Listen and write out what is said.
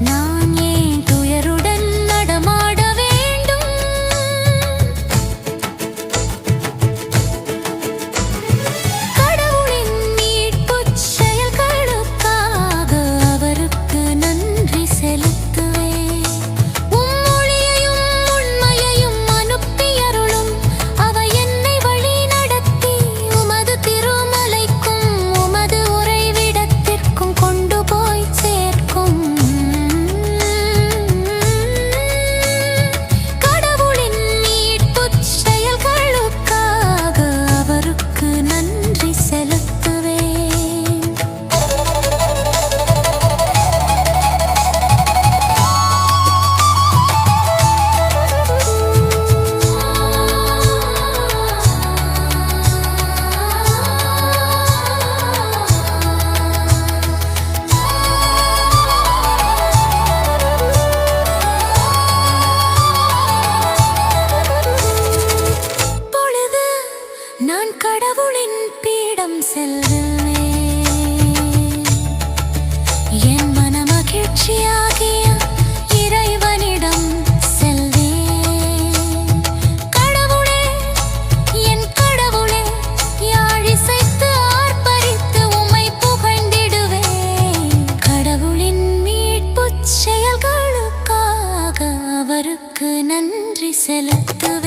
நான் நான் கடவுளின் பீடம் செல்வேன். என் மன மகிழ்ச்சியாகிய இறைவனிடம் செல்வேன். கடவுளே என் கடவுளே யாழிசைத்து ஆர்ப்பரித்து உம்மை புகழ்ந்திடுவேன். கடவுளின் மீட்பு செயல்களுக்காக அவருக்கு நன்றி செலுத்துவேன்.